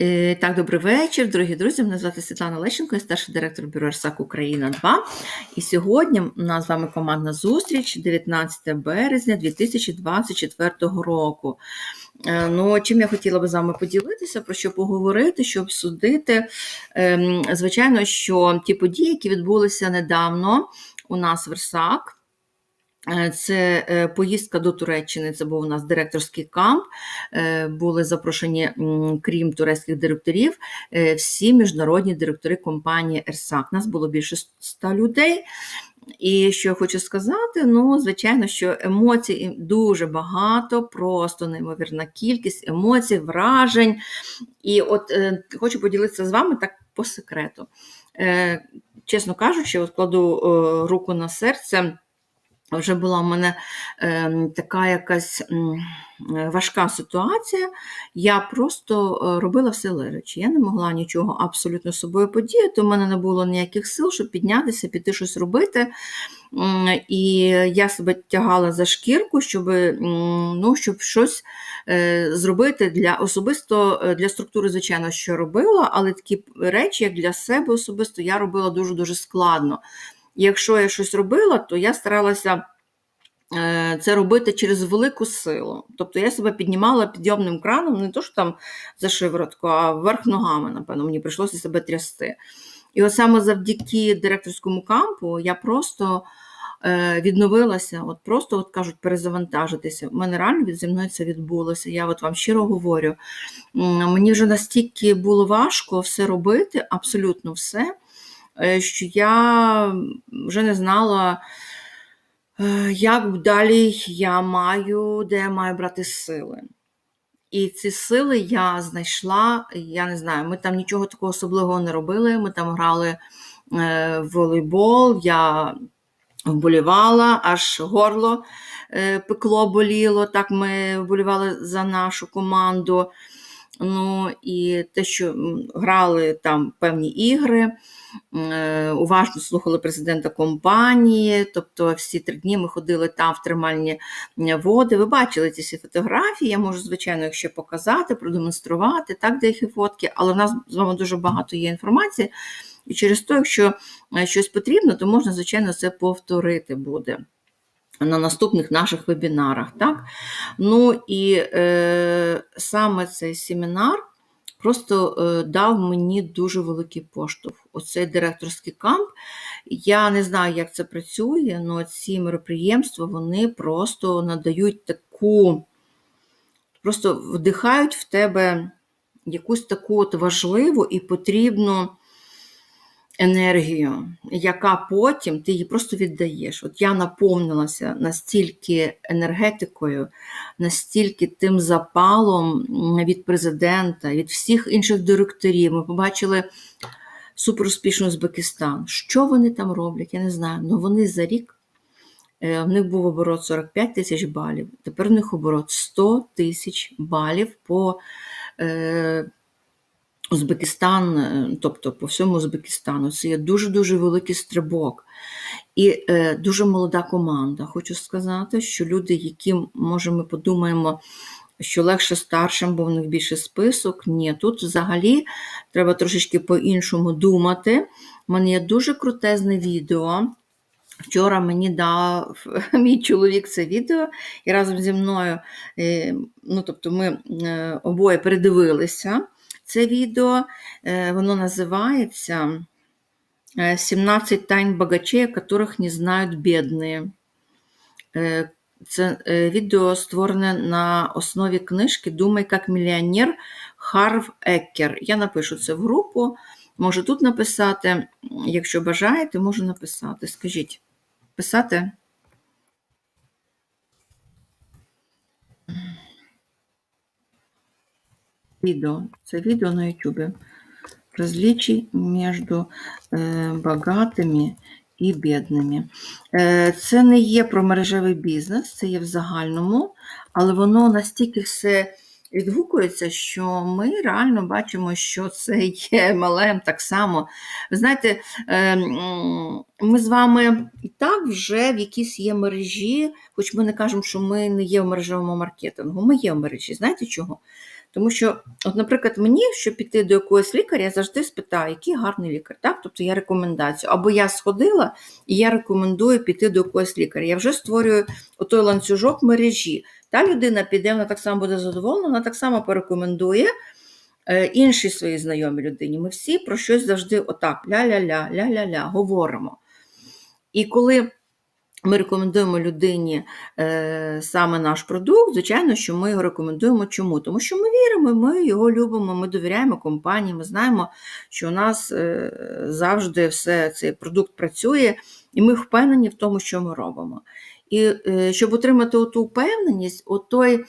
Е, Так, добрий вечір, дорогі друзі. Мене звати Світлана Лещенко, я старший директор бюро РСАК Україна 2. І сьогодні у нас з вами командна зустріч 19 березня 2024 року. Е, Ну, чим я хотіла би з вами поділитися, про що поговорити, що обсудити. Ем, Звичайно, що ті події, які відбулися недавно у нас в РСАК. Е, Це е, поїздка до Туреччини, це був у нас директорський камп. Е, Були запрошені, крім турецьких директорів, всі міжнародні директори компанії ЕРСАК. Нас було більше 100 людей. І що я хочу сказати, ну, звичайно, що емоцій дуже багато, просто неймовірна кількість емоцій, вражень. І от е, хочу поділитися з вами так по секрету. Е, чесно кажучи, от кладу е, руку на серце. Вже була в мене е, така якась е, важка ситуація. Я просто е, робила все лежачи. Я не могла нічого абсолютно з собою подіяти. У мене не було ніяких сил, щоб піднятися, піти щось робити. І я себе тягала за шкірку, щоб, ну, щоб щось е, зробити для особисто е, для структури, звичайно, що робила, але такі речі, як для себе особисто, я робила дуже-дуже складно. Якщо я щось робила, то я старалася е, це робити через велику силу. Тобто я себе піднімала підйомним краном, не то що там за шиворотку, а вверх ногами, напевно, мені прийшлося себе трясти. І от саме завдяки директорському кампу я просто е, відновилася, от просто от кажуть, перезавантажитися. У мене реально від зі мною це відбулося. Я от вам щиро говорю. Мені вже настільки було важко все робити, абсолютно все, що я вже не знала, е, як далі я маю, де я маю брати сили. І ці сили я знайшла, я не знаю, ми там нічого такого особливого не робили. Ми там грали е, в волейбол, я вболівала, аж горло е, пекло боліло. Так ми вболівали за нашу команду. Ну і те, що грали там певні ігри, е, уважно слухали президента компанії, тобто всі три дні ми ходили там в тримальні води. Ви бачили ці всі фотографії, я можу, звичайно, їх ще показати, продемонструвати, так, деякі фотки, але в нас з вами дуже багато є інформації. І через те, якщо е, щось потрібно, то можна, звичайно, це повторити буде на наступних наших вебінарах. Так? Ну і е, саме цей семінар просто е, дав мені дуже великий поштовх. Оцей директорський камп. Я не знаю, як це працює, але ці мероприємства вони просто надають таку, просто вдихають в тебе якусь таку от важливу і потрібну енергію, яка потім ти її просто віддаєш. От я наповнилася настільки енергетикою, настільки тим запалом від президента, від всіх інших директорів. Ми побачили суперуспішний Узбекистан. Що вони там роблять? Я не знаю. але вони за рік. е, В них був оборот 45 тисяч балів, тепер в них оборот 100 тисяч балів по е, Узбекистан, е, тобто по всьому Узбекистану. Це є дуже-дуже великий стрибок. І е, дуже молода команда. Хочу сказати, що люди, які, може, ми подумаємо, що легше старшим, бо в них більше список. Ні, тут взагалі треба трошечки по-іншому думати. У мене є дуже крутезне відео. Вчора мені дав мій чоловік це відео, і разом зі мною, е, ну тобто ми е, обоє передивилися це відео. Е, Воно називається е, «17 тайн богачей, о не знають бідні». Е, Це е, відео створене на основі книжки Думай як мільйонер Харв Еккер. Я напишу це в групу. Можу тут написати. Якщо бажаєте, можу написати. Скажіть, писати? Відео. Це відео на YouTube. Различий між е, багатими і бідними. Е, Це не є про мережевий бізнес, це є в загальному, але воно настільки все відгукується, що ми реально бачимо, що це є малем так само. Ви знаєте, е, ми з вами і так вже в якійсь є мережі, хоч ми не кажемо, що ми не є в мережевому маркетингу. Ми є в мережі. Знаєте чого? Тому що, от, наприклад, мені, щоб піти до якогось лікаря, я завжди спитаю, який гарний лікар. Так? Тобто я рекомендацію. Або я сходила і я рекомендую піти до якогось лікаря. Я вже створюю той ланцюжок мережі. Та людина піде, вона так само буде задоволена, вона так само порекомендує е, іншій своїй знайомій людині. Ми всі про щось завжди отак: ля-ля-ля, ля-ля-ля, говоримо. І коли ми рекомендуємо людині е, саме наш продукт, звичайно, що ми його рекомендуємо. Чому? Тому що ми віримо, ми його любимо, ми довіряємо компанії, ми знаємо, що у нас е, завжди все цей продукт працює, і ми впевнені в тому, що ми робимо. І е, щоб отримати ту впевненість, той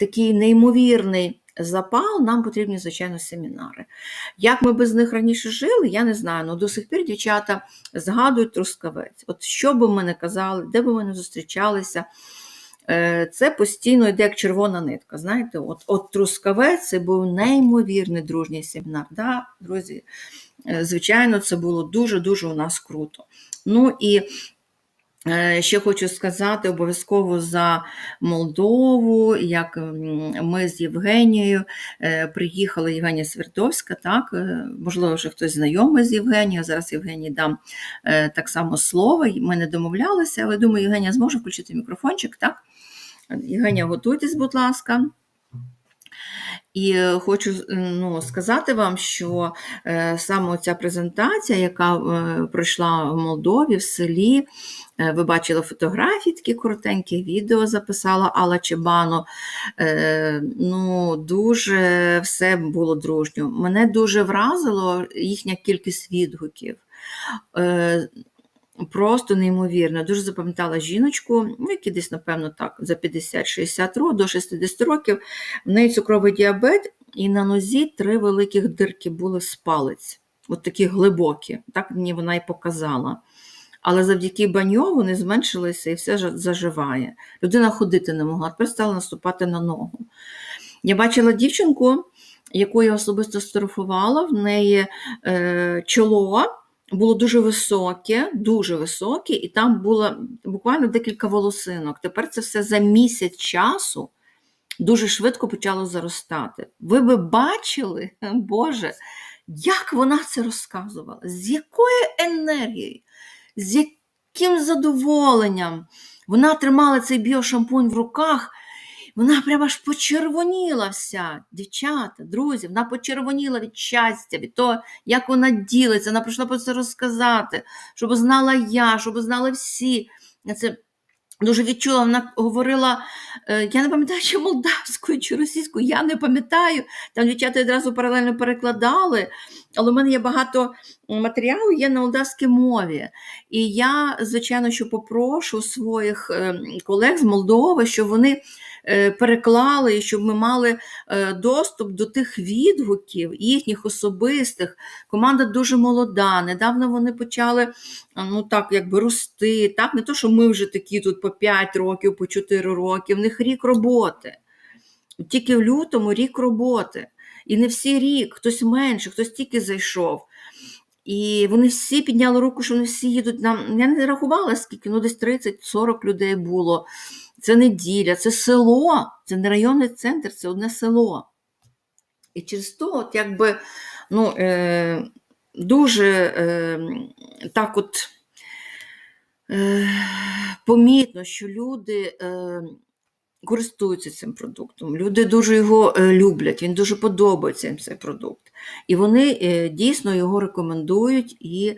такий неймовірний запал, нам потрібні, звичайно, семінари. Як ми без них раніше жили, я не знаю. але До сих пір дівчата згадують трускавець. От що би ми не казали, де би ми не зустрічалися, е, це постійно йде як червона нитка. Знаєте, от от Трускавець це був неймовірний дружній семінар. Да, Друзі, е, звичайно, це було дуже-дуже у нас круто. Ну і ще хочу сказати обов'язково за Молдову, як ми з Євгенією е, приїхали, Євгенія Свердовська, так, е, можливо, вже хтось знайомий з Євгенією. Зараз Євгенії дам так само слово. Ми не домовлялися, але думаю, Євгенія зможе включити мікрофончик. так? Євгенія, готуйтесь, будь ласка. І е, хочу ну, сказати вам, що е, саме ця презентація, яка е, пройшла в Молдові, в селі, ви бачили фотографії, такі коротенькі відео записала Алла Чебано. Ну, Дуже все було дружньо. Мене дуже вразило їхня кількість відгуків просто неймовірно. Дуже запам'ятала жіночку, ну, які десь, напевно, так, за 50-60 років, до 60 років, в неї цукровий діабет, і на нозі три великих дирки були з палець, от такі глибокі. Так мені вона і показала. Але завдяки баньо вони зменшилися і все заживає. Людина ходити не могла, тепер стала наступати на ногу. Я бачила дівчинку, яку я особисто стерфувала, в неї е, чоло було дуже високе, дуже високе, і там було буквально декілька волосинок. Тепер це все за місяць часу дуже швидко почало заростати. Ви би бачили, Боже, як вона це розказувала, з якою енергією, з яким задоволенням вона тримала цей біошампунь в руках. Вона прямо аж почервоніла вся, дівчата, друзі, вона почервоніла від щастя, від того, як вона ділиться, вона прийшла про це розказати, щоб знала я, щоб знали всі. Це Дуже відчула, вона говорила, е, я не пам'ятаю, чи молдавською, чи російською, я не пам'ятаю. Там дівчата одразу паралельно перекладали, але в мене є багато матеріалу, є на молдавській мові. І я, звичайно, що попрошу своїх ем, колег з Молдови, щоб вони Е, переклали, щоб ми мали е, доступ до тих відгуків, їхніх особистих. Команда дуже молода. Недавно вони почали ну так, якби рости. Так? Не то, що ми вже такі тут по 5 років, по 4 роки, в них рік роботи. Тільки в лютому рік роботи. І не всі рік, хтось менше, хтось тільки зайшов. І вони всі підняли руку, що вони всі їдуть нам. Я не рахувала, скільки, ну десь 30-40 людей було це неділя, це село, це не районний центр, це одне село. І через то, от якби, ну, е, дуже е, так от е, помітно, що люди е, користуються цим продуктом, люди дуже його е, люблять, він дуже подобається їм цей продукт. І вони е, дійсно його рекомендують і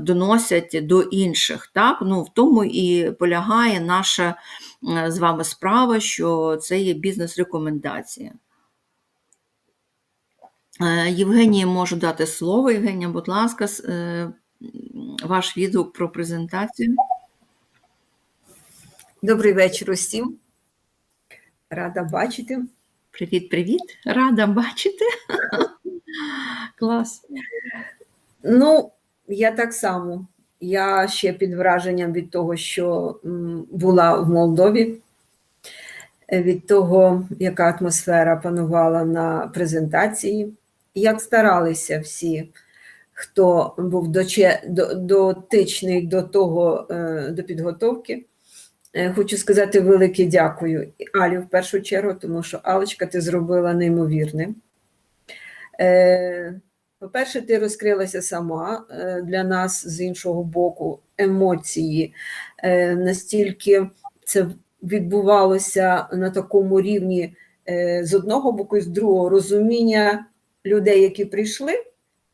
доносять до інших. Так? Ну, В тому і полягає наша з вами справа, що це є бізнес-рекомендація. Е, Євгенія можу дати слово. Євгенія, будь ласка, ваш відгук про презентацію. Добрий вечір усім. Рада бачити. Привіт-привіт, рада бачити. Клас. Ну, я так само. Я ще під враженням від того, що була в Молдові, е, від того, яка атмосфера панувала на презентації, як старалися всі, хто був дотичний до того, е, до підготовки, Хочу сказати велике дякую Алі в першу чергу, тому що Алочка, ти зробила неймовірне. Е, По-перше, ти розкрилася сама е, для нас з іншого боку, емоції. Е, Настільки це відбувалося на такому рівні е, з одного боку з другого розуміння людей, які прийшли,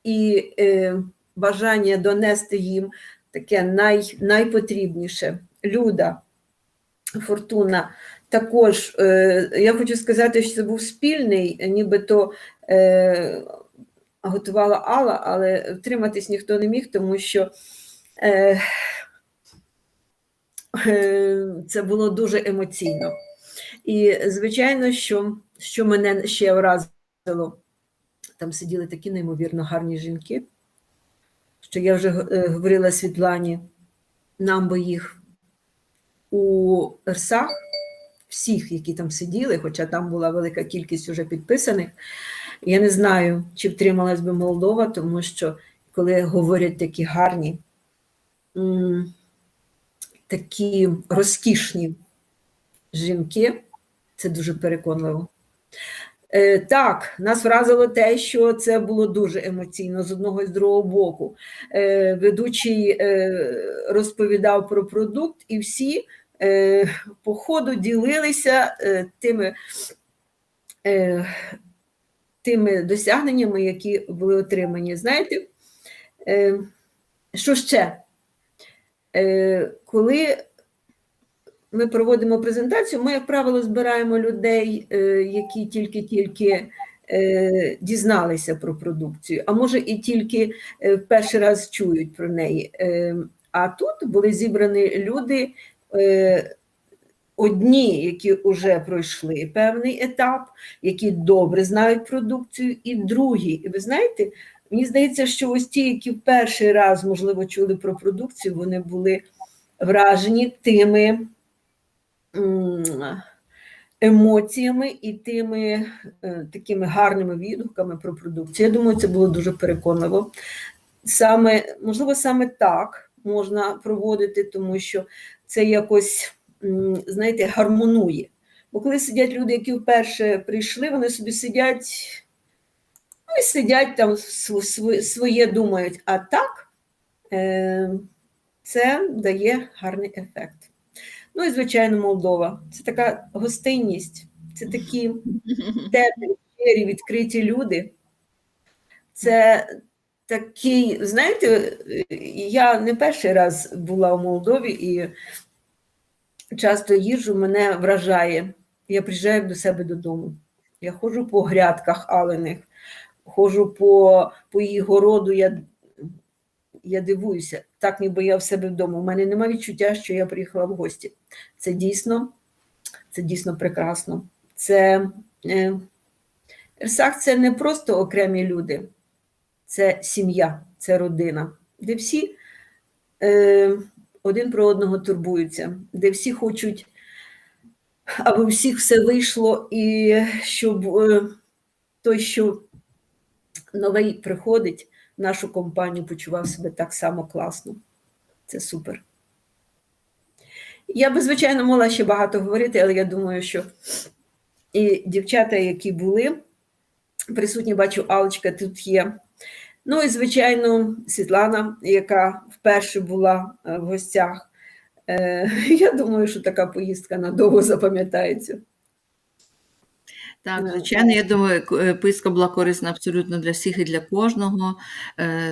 і е, бажання донести їм таке най, найпотрібніше. Люда, Фортуна. Також е, я хочу сказати, що це був спільний, нібито е, готувала Алла, але втриматись ніхто не міг, тому що е, це було дуже емоційно. І, звичайно, що, що мене ще вразило, там сиділи такі неймовірно гарні жінки, що я вже говорила Світлані, нам би їх у Ерсах, всіх, які там сиділи, хоча там була велика кількість уже підписаних. Я не знаю, чи втрималась би Молдова, тому що коли говорять такі гарні, такі розкішні жінки, це дуже переконливо. Е, так, нас вразило те, що це було дуже емоційно з одного і з другого боку. Е, ведучий е, розповідав про продукт, і всі по ходу ділилися е, тими, е, тими досягненнями, які були отримані. Знаєте, е, що ще? Е, коли ми проводимо презентацію, ми, як правило, збираємо людей, е, які тільки-тільки е, дізналися про продукцію, а може і тільки е, перший раз чують про неї. Е, А тут були зібрані люди, е, одні, які вже пройшли певний етап, які добре знають продукцію, і другі. І ви знаєте, мені здається, що ось ті, які перший раз, можливо, чули про продукцію, вони були вражені тими емоціями і тими е, такими гарними відгуками про продукцію. Я думаю, це було дуже переконливо. Саме, можливо, саме так можна проводити, тому що це якось, знаєте, гармонує. Бо коли сидять люди, які вперше прийшли, вони собі сидять, ну і сидять там св- св- своє думають. А так е, це дає гарний ефект. Ну і, звичайно, Молдова. Це така гостинність, це такі теплі, щирі, відкриті люди. Це такий, знаєте, я не перший раз була в Молдові і часто їжу мене вражає. Я приїжджаю до себе додому. Я ходжу по грядках алених, ходжу по, по її городу, я, я дивуюся, так ніби я в себе вдома. У мене немає відчуття, що я приїхала в гості. Це дійсно, це дійсно прекрасно. Це Ерсах це не просто окремі люди, це сім'я, це родина, де всі е, один про одного турбуються, де всі хочуть, аби у всіх все вийшло, і щоб е, той, що новий приходить нашу компанію, почував себе так само класно. Це супер. Я би, звичайно, могла ще багато говорити, але я думаю, що і дівчата, які були присутні, бачу, Алочка тут є. Ну і, звичайно, Світлана, яка вперше була е, в гостях. Е, Я думаю, що така поїздка надовго запам'ятається. Так, звичайно, я думаю, е, поїздка була корисна абсолютно для всіх і для кожного,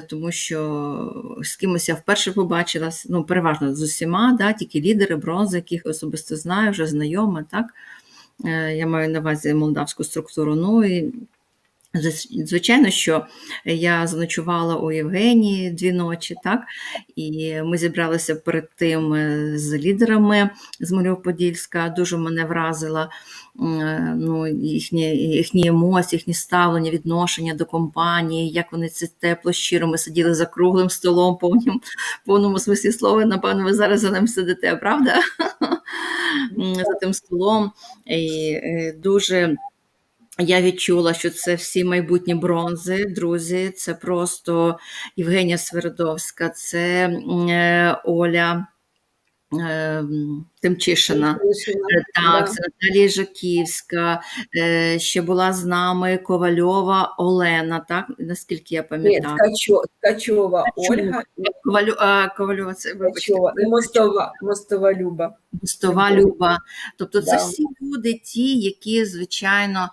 тому що з кимось я вперше побачилась, ну, переважно з усіма, да, тільки лідери, бронзи, яких особисто знаю, вже знайома, так. Я маю на увазі молдавську структуру. Ну і звичайно, що я заночувала у Євгенії дві ночі, так, і ми зібралися перед тим е, з лідерами з Маріуподільська, дуже мене вразила е, ну, їхні, їхні емоції, їхні ставлення, відношення до компанії, як вони це тепло, щиро. Ми сиділи за круглим столом, повнім, повному смислі слова. Напевно, ви зараз за ним сидите, правда? За тим столом. І е, дуже. Я відчула, що це всі майбутні бронзи, друзі. Це просто Євгенія Свердовська, це е, Оля Тимчишина. Тимчишина, Е, Так, Наталія Жаківська, е, ще була з нами Ковальова Олена, так, наскільки я Ні, пам'ятаю. Ткачо, Ткачова. Ольга і Ковалю, а, Ковальова, це Ткачова, і Мостова, Мостова Люба. Мостова Люба. Тобто це всі люди, ті, які, звичайно,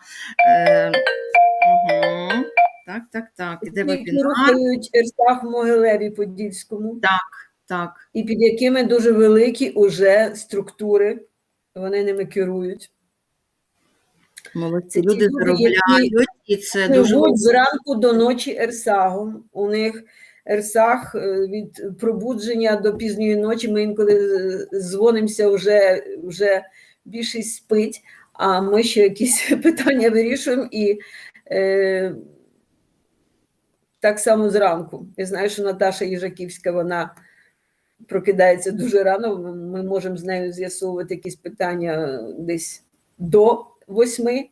е, угу, так, так, так, іде Які вебінар, рухають Ерсах Могилеві Подільському, так. І під якими дуже великі уже структури, вони ними керують. Молодці люди люди, заробляють, і це дуже зранку до ночі Ерсагом. У них Ерсаг е, від пробудження до пізньої ночі. Ми інколи е, дзвонимося, вже, вже більшість спить, а ми ще якісь питання вирішуємо і е, так само зранку. Я знаю, що Наташа Їжаківська, вона прокидається дуже рано. Ми- можемо з нею з'ясовувати якісь питання десь до восьми.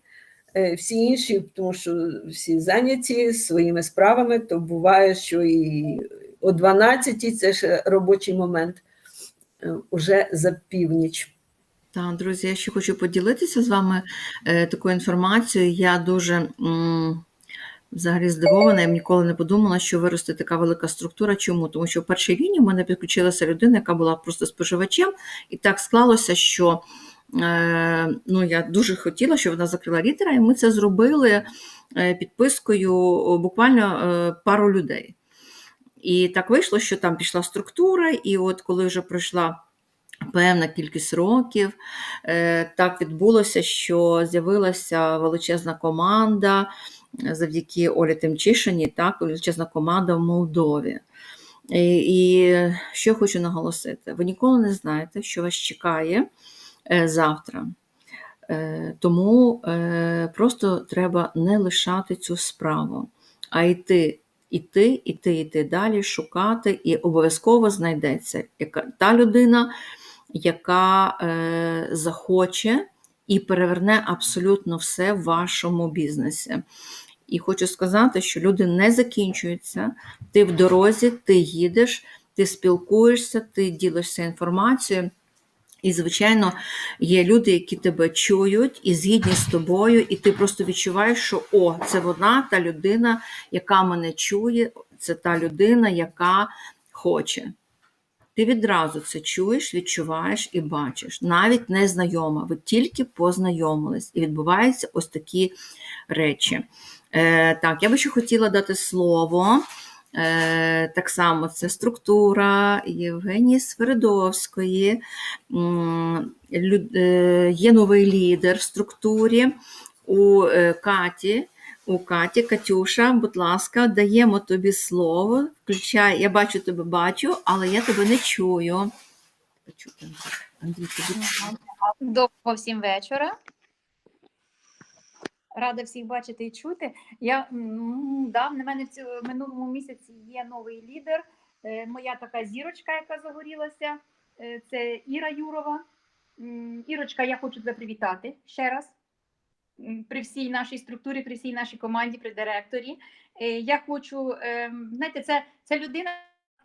Е, Всі інші, тому що всі зайняті своїми справами, то буває, що і о 12 це ще робочий момент, е, уже за північ. Так, друзі, я ще хочу поділитися з вами е, такою інформацією. Я дуже м, взагалі здивована, я б ніколи не подумала, що виросте така велика структура. Чому? Тому що в першій лінії в мене підключилася людина, яка була просто споживачем, і так склалося, що е, ну, я дуже хотіла, щоб вона закрила літера, і ми це зробили е, підпискою буквально е, пару людей. І так вийшло, що там пішла структура, і от коли вже пройшла певна кількість років, так відбулося, що з'явилася величезна команда завдяки Олі Тимчишині, так, величезна команда в Молдові. І, і що я хочу наголосити: ви ніколи не знаєте, що вас чекає е, завтра. Е, Тому е, просто треба не лишати цю справу, а йти, іти, іти, іти далі, шукати, і обов'язково знайдеться та людина, яка захоче і переверне абсолютно все в вашому бізнесі. І хочу сказати, що люди не закінчуються. Ти в дорозі, ти їдеш, ти спілкуєшся, ти ділишся інформацією. І, звичайно, є люди, які тебе чують і згідні з тобою, і ти просто відчуваєш, що о, це вона, та людина, яка мене чує, це та людина, яка хоче. Ти відразу це чуєш, відчуваєш і бачиш. Навіть не знайома, ви тільки познайомились, і відбуваються ось такі речі. Е, так, я би ще хотіла дати слово. Е, так само це структура Євгенії Сверидовської. Е, Є новий лідер в структурі у е, Каті. У Каті, Катюша, будь ласка, даємо тобі слово. Включай, я бачу тебе, бачу, але я тебе не чую. Андрій, Доброго всім вечора. Рада всіх бачити і чути. Я да, в мене в цьому минулому місяці є новий лідер. Е, Моя така зірочка, яка загорілася. Е, Це Іра Юрова. Ірочка, я хочу тебе привітати ще раз. При всій нашій структурі, при всій нашій команді, при директорі. Е, Я хочу, ем, знаєте, це, це людина,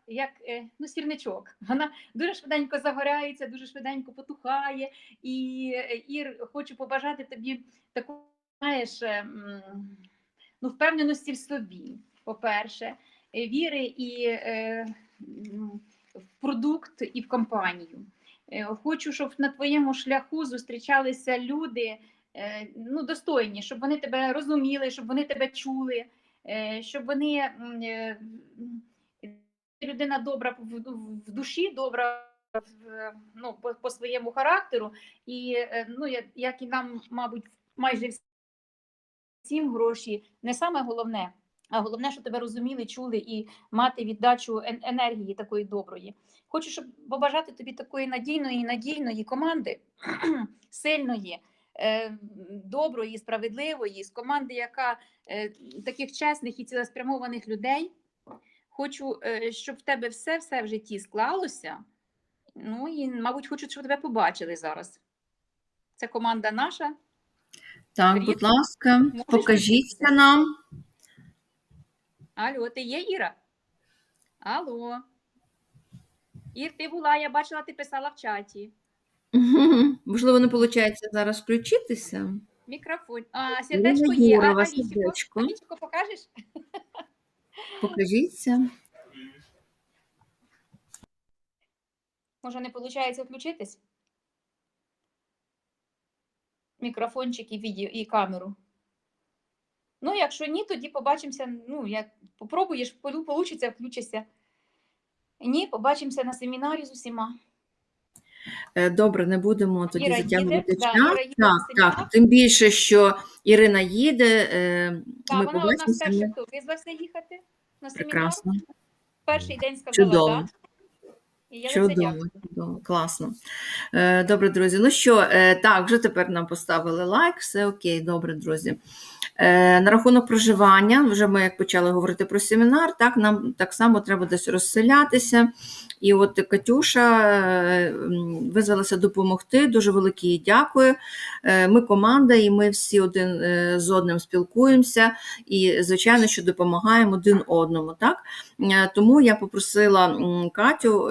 як е, ну, сірничок. Вона дуже швиденько загоряється, дуже швиденько потухає. І е, Ір, хочу побажати тобі таку, знаєш, е, ну, впевненості в собі, по-перше, віри і в продукт і в компанію. Хочу, щоб на твоєму шляху зустрічалися люди ну, достойні, щоб вони тебе розуміли, щоб вони тебе чули, е, щоб вони е, людина добра в, душі, добра ну, по, по своєму характеру, і е, ну, як, і нам, мабуть, майже всім гроші не саме головне, а головне, щоб тебе розуміли, чули і мати віддачу енергії такої доброї. Хочу, щоб побажати тобі такої надійної, надійної команди, сильної, е, доброї, справедливої, з команди, яка е, таких чесних і цілеспрямованих людей. Хочу, е, щоб в тебе все все в житті склалося. Ну і, мабуть, хочу, щоб тебе побачили зараз. Це команда наша. Так, Привіт. будь ласка, Можеш покажіться нам. Алло, ти є Іра? Алло. Ір, ти була, я бачила, ти писала в чаті. Мгм. Можливо, не виходить зараз включитися. Мікрофон. А, сердечко є. А Юрова, Алісіко? сердечко. Алісіко покажеш? Покажіться. Може, не виходить включитись? Мікрофончик і відео, і камеру. Ну, якщо ні, тоді побачимося. Ну, як попробуєш, вийде, включишся. Ні, побачимося на семінарі з усіма. Е, Добре, не будемо тоді Іра затягувати їде, да, час. Іра їде на так, так. Тим більше, що Ірина їде, е, ми вона з побачимося. перших, ми- хто визвався їхати на семінар. Прекрасно. Перший день сказала Чудово. так. І я за це Чудово, дякую. чудово, класно. Е, добре, друзі. Ну що, е, так, вже тепер нам поставили лайк, все окей, добре, друзі. Е, на рахунок проживання, вже ми як почали говорити про семінар, так, нам так само треба десь розселятися. І от Катюша е, визвалася допомогти. Дуже велике їй дякую. Е, Ми команда, і ми всі один з одним спілкуємося. І, звичайно, що допомагаємо один одному. Так? Тому я попросила Катю,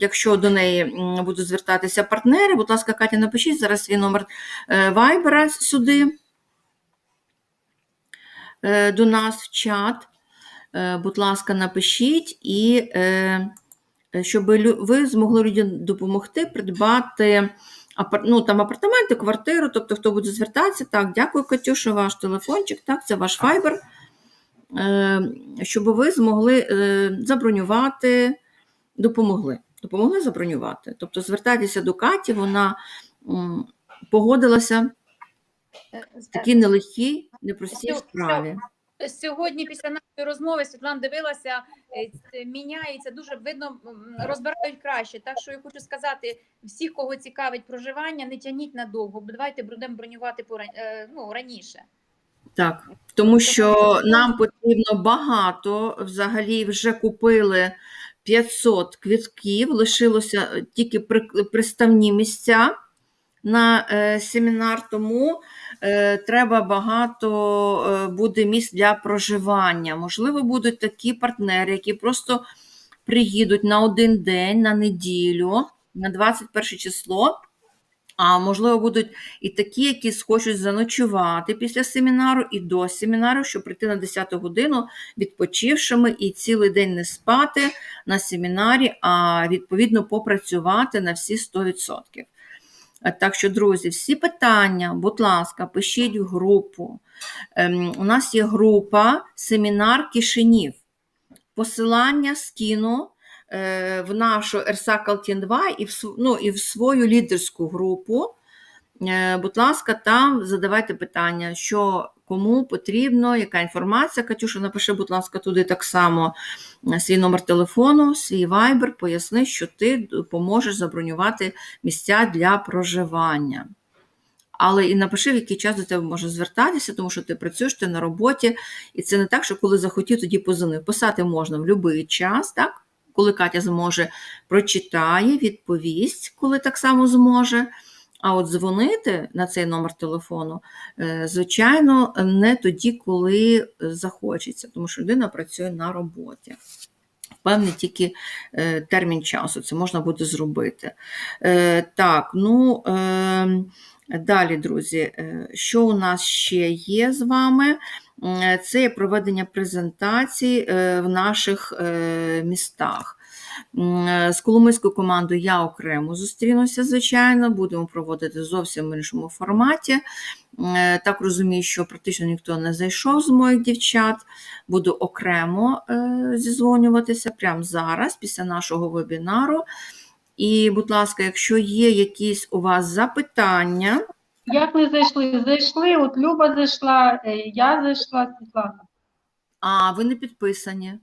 якщо до неї будуть звертатися партнери, будь ласка, Катя, напишіть зараз свій номер вайбера сюди до нас в чат. Е, Будь ласка, напишіть, і е, щоб ви змогли людям допомогти придбати ну, там, апартаменти, квартиру, тобто хто буде звертатися. Так, дякую, Катюша, ваш телефончик, так, це ваш вайбер. Е, щоб ви змогли е, забронювати, допомогли. Допомогли забронювати. Тобто звертайтеся до Каті, вона погодилася Е, в такій нелегкій, непростій справі. Сьогодні після нашої розмови Світлана дивилася, е, міняється дуже видно, розбирають краще. Так що я хочу сказати, всіх, кого цікавить проживання, не тяніть надовго, бо давайте будемо бронювати е, ну, раніше. Так, тому що нам потрібно багато. Взагалі вже купили 500 квитків, лишилося тільки при- приставні місця на е, семінар, тому е, треба багато е, буде місць для проживання. Можливо, будуть такі партнери, які просто приїдуть на один день, на неділю, на 21 число. А можливо, будуть і такі, які схочуть заночувати після семінару і до семінару, щоб прийти на 10 годину відпочившими і цілий день не спати на семінарі, а відповідно попрацювати на всі 100%. Е, Так що, друзі, всі питання, будь ласка, пишіть в групу. Ем, У нас є група семінар Кишинів. Посилання скину е, в нашу Ерсакалтін 2 і в, ну, і в свою лідерську групу. Е, Будь ласка, там задавайте питання, що кому потрібно, яка інформація. Катюша, напиши, будь ласка, туди так само е, свій номер телефону, свій вайбер, поясни, що ти поможеш забронювати місця для проживання. Але і напиши, в який час до тебе може звертатися, тому що ти працюєш, ти на роботі, і це не так, що коли захотів, тоді позвонив. Писати можна в будь-який час, так? коли Катя зможе, прочитає, відповість, коли так само зможе. А от дзвонити на цей номер телефону, е, звичайно, не тоді, коли захочеться, тому що людина працює на роботі. Певний тільки е, термін часу це можна буде зробити. Е, Так, ну е, далі, друзі, що у нас ще є з вами? Це проведення презентацій в наших містах. Е, З Коломийською командою я окремо зустрінуся, звичайно, будемо проводити зовсім в іншому форматі. Е, Так розумію, що практично ніхто не зайшов з моїх дівчат. Буду окремо е, зізвонюватися прямо зараз, після нашого вебінару. І, будь ласка, якщо є якісь у вас запитання, Як ви зайшли? Зайшли, от Люба зайшла, я зайшла, Світлана. а ви не підписані.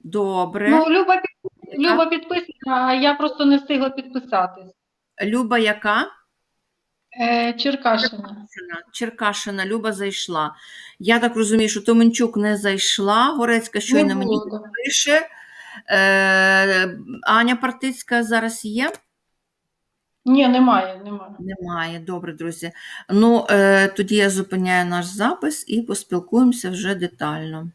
Добре. Ну, Люба, під- Люба підписана, а я просто не встигла підписатись. Люба яка? Е, Черкашина. Черкашина, Люба зайшла. Я так розумію, що Томенчук не зайшла, Горецька щойно мені було. пише. Е, Аня Партицька зараз є? Ні, немає, немає. Немає. Добре, друзі. Ну, е, тоді я зупиняю наш запис і поспілкуємося вже детально.